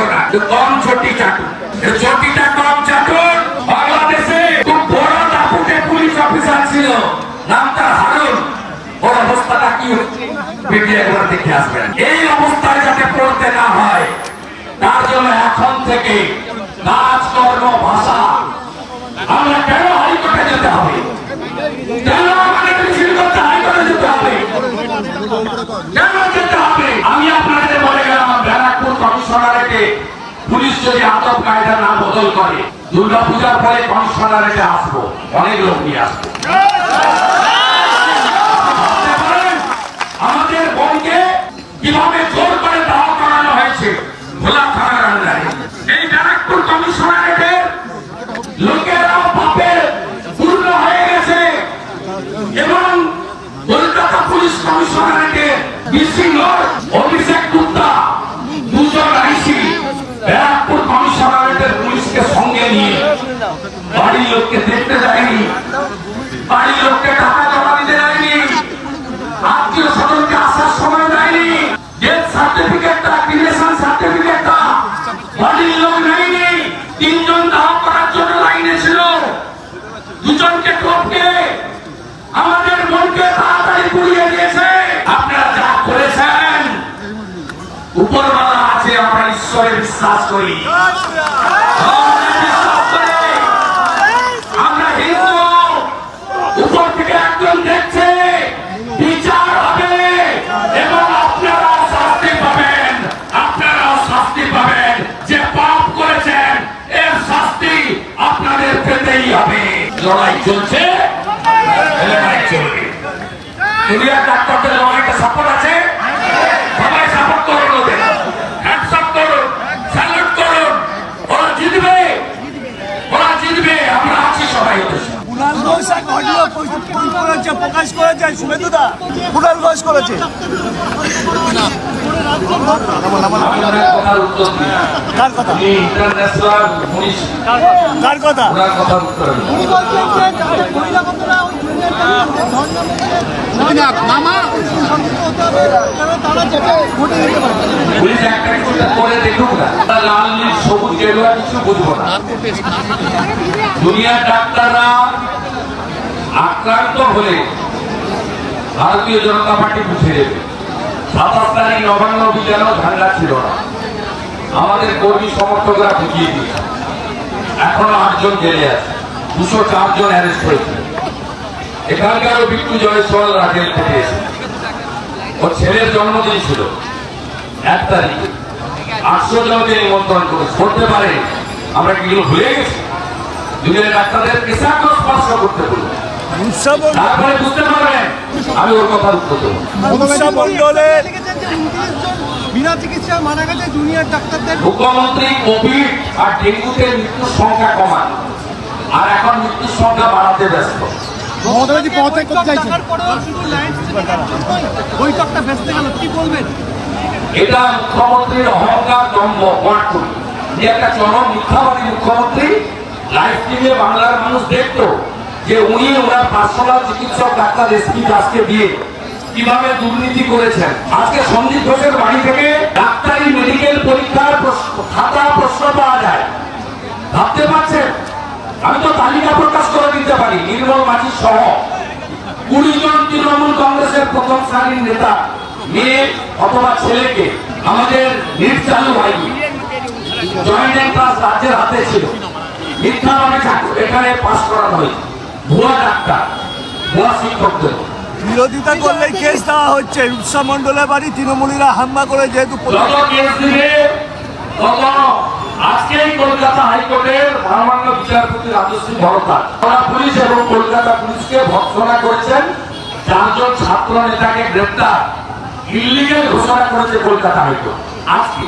Commissioner যে কম ছোটি চাটু ছোটিটা কম চাটুন, বাংলাদেশে খুব বড় দাপুটে পুলিশ অফিসার ছিল নাম তার হারুন। ওর অবস্থাটা কি ভিডিও একবার দেখে আসবেন। এই অবস্থায় যাতে পড়তে না হয়, তার জন্য এখন থেকে কাজকর্ম যদি কায়দা না বদল করে দুর্গা পূজার পরে কমিশনারেটে আসব, অনেক লোক নিয়ে আসব। আমাদের বোনকে কীভাবে জোর করে দাওয়া করানো হয়েছে আন্ডারে। এই ব্যারাকপুর কমিশনারেটের লোকেরা পূর্ণ হয়ে গেছে এবং কলকাতা পুলিশ কমিশনারেটে লর্ড অভিষেক গুপ্তা বাড়ির লোককে দেখতে যায়নি। বাড়ির লোককে টাকা জমা দিতে যায়নি। আত্মীয় স্বজনকে আসার সময় দেয়নি। ডেথ সার্টিফিকেটটা ক্রিমিনেশন সার্টিফিকেটটা বাড়ির লোক নেয়নি। তিনজন দাহ করার জন্য লাইনে ছিল। দুজনকে টপকে আমাদের মনকে তাড়াতাড়ি পুড়িয়ে দিয়েছে। আপনারা যা করেছেন, উপরওয়ালা আছে, আমরা ঈশ্বরে বিশ্বাস করি। লড়াই চলছে। লড়াই চলবে। দুনিয়ার ডাক্তারদের লড়াইটা সাপোর্ট আছে। সবাই সাপোর্ট করুন ওদের হ্যান্ডস আপ করুন স্যালুট করুন। ওরা প্রকাশ করেছে। শুভেন্দুদা ঘোষ করেছে। কার কথা? পুলিশ একটা কিছু করে দেখুক না। লাল নীল সবুজ গেরুয়া কিছু বুঝব না। দুনিয়ার ডাক্তাররা আক্রান্ত হলে ভারতীয় জনতা পার্টি বুঝে দেবে সাতাশ তারিখ নবান্ন অভিযানও ঝান্ডা ছিল না। আমাদের কর্মী সমর্থকরা বুঝিয়ে দিয়েছে। এখনও আটজন জেলে আছে। দুশো চারজন অ্যারেস্ট হয়েছে। এখানকারও বিট্টু জয়সওয়াল রাজেল থেকে এসেছে ওর ছেলের জন্মদিন ছিল। এক তারিখে। আটশো জনকে নিমন্ত্রণ করে। করতে পারে আমরা কি ভুলে গেছি? দুনিয়ার ডাক্তারদের কেসাগ্র স্পর্শ করতে বলব তারপরে বুঝতে পারবেন আমি ওর কথার উত্তর দেবো। মন্ডলের লিখেছেন যে উনত্রিশ জন বিনা চিকিৎসায় মারা গেছে জুনিয়র ডাক্তারদের মুখ্যমন্ত্রী কোভিড আর ডেঙ্গুতে মৃত্যুর সংখ্যা কমান। আর এখন মৃত্যুর সংখ্যা বাড়াতে ব্যস্ত। মমতাবাদী পদত্যাগ করতে চাইছেন টাকার পরেও শুধু লাইন বৈঠকটা ভেস্তে গেল কি বলবেন? এটা মুখ্যমন্ত্রীর অহংকার দম্ভ যে একটা চরম মিথ্যাবাদী মুখ্যমন্ত্রী লাইভ টিভি বাংলার মানুষ দেখতো যে উনি ওনার পার্সোনাল চিকিৎসক ডাক্তার এসপি দাসকে দিয়ে কীভাবে দুর্নীতি করেছেন। আজকে সন্দীপ ঘোষের বাড়ি থেকে ডাক্তারি মেডিকেল পরীক্ষার খাতা প্রশ্ন পাওয়া যায়। ভাবতে পারছেন? আমি তো তালিকা প্রকাশ করে দিতে পারি, নির্মল মাঝি সহ কুড়ি জন তৃণমূল কংগ্রেসের প্রথম শ্রেণির নেতা, মেয়ে অথবা ছেলেকে আমাদের নিট চালু হয়নি জয়েন্ট এন্ট্রান্স রাজ্যের হাতে ছিল। চাকরি এখানে পাশ করানো হয়েছে ভুয়া ডাক্তার ভুয়া শিক্ষকদের বিরোধিতা করলেই কেস দেওয়া হচ্ছে। উৎসব মন্ডলের বাড়ি তৃণমূলীরা হাম্বা করে যেহেতু আজকেই কলকাতা হাইকোর্টের মহামান্য বিচারপতি রাজশ্রী পুলিশ এবং কলকাতা পুলিশকে ভর্সনা করেছেন। চারজন ছাত্র নেতাকে গ্রেপ্তার ইলিগেল ঘোষণা করেছে কলকাতা হাইকোর্ট। আজকে